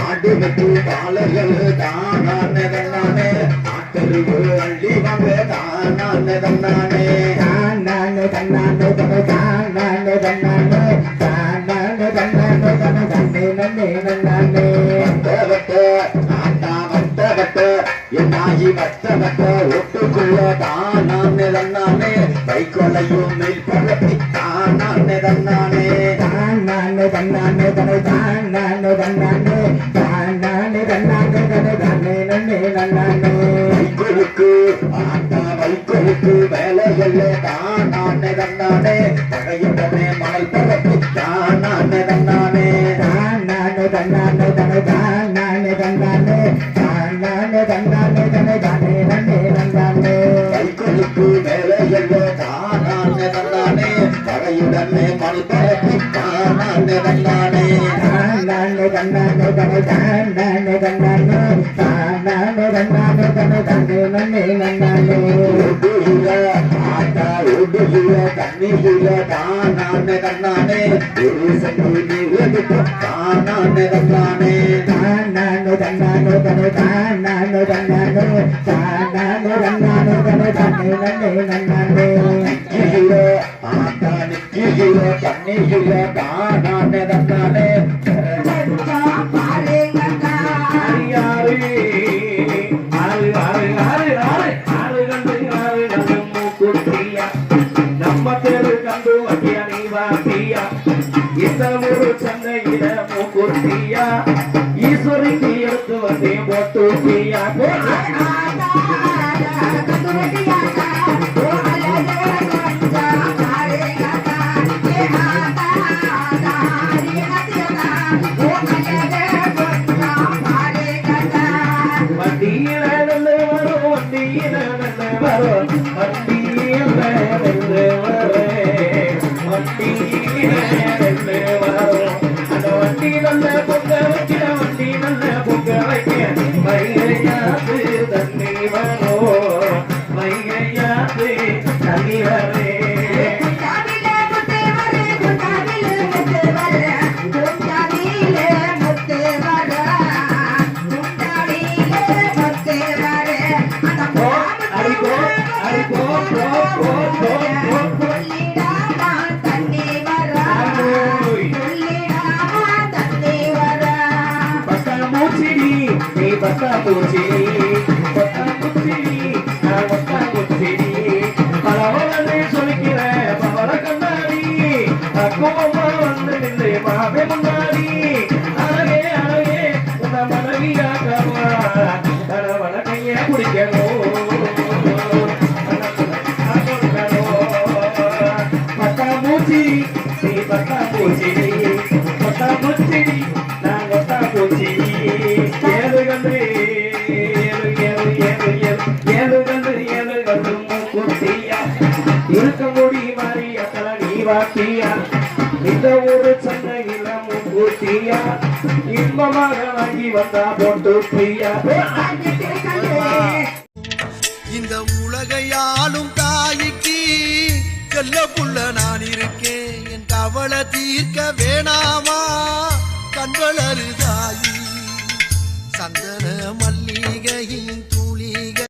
ஆடு வெட்டு காளைகள் தானானே தன்னானே ஆட்டறிவு அள்ளி வாங்க தானானே தன்னானே வட்ட வட்ட ஆட்டா வட்ட வட்ட என்னாகி ஒட்டுக்குள்ள தானானே தன்னானே கைக்கொலையும் வைக்கோலுக்கு ஆட்டா வைக்கோலுக்கு வேலைகள்ல தானானே தன்னானே பகையுடனே மணல் பழப்பி தானானே தன்னானே வைக்கோலுக்கு பகையுடனே மணல் பழப்பி தானானே தன்னானே ஒடுகிற ஆட்டா ஒடுகிற தண்ணியில தானானே தன்னானே ஒரு சென்று நீர் தானானே தன்னானே நிற்கிற ஆட்டா நிற்கிற தண்ணியில தானானே தன்னானே ஆறு ஆறு ஆறு ஆறு கண்டு ஆறு கண்டு மூக்குத்தியா நம்ம தெரு கண்டு வட்டியா நீ வாத்தியா இந்த ஒரு சந்தையில மூக்குத்தியா ஈஸ்வரிக்கு எடுத்து வந்தே போட்டுத்தியா தண்ணி வரே பலவளனே சொல்லிக்கிற பவள கண்ணாடி அக்குமம்மா வந்து நின்று மாவே முன்னாடி. அழகே அழகே கணவன குடிக்கணும் பட்டாம்பூச்சி வாத்தியா இந்த ஊரு சந்தையில மூக்குத்தியா இன்பமாக வாங்கி வந்தா போட்டு பிரியா இந்த உலகையாளும் தாய்க்கு செல்ல புள்ள நான் இருக்கேன். என் கவலை தீர்க்க வேணாமா? கண்வளரு தாயி சந்தன மல்லிகையின்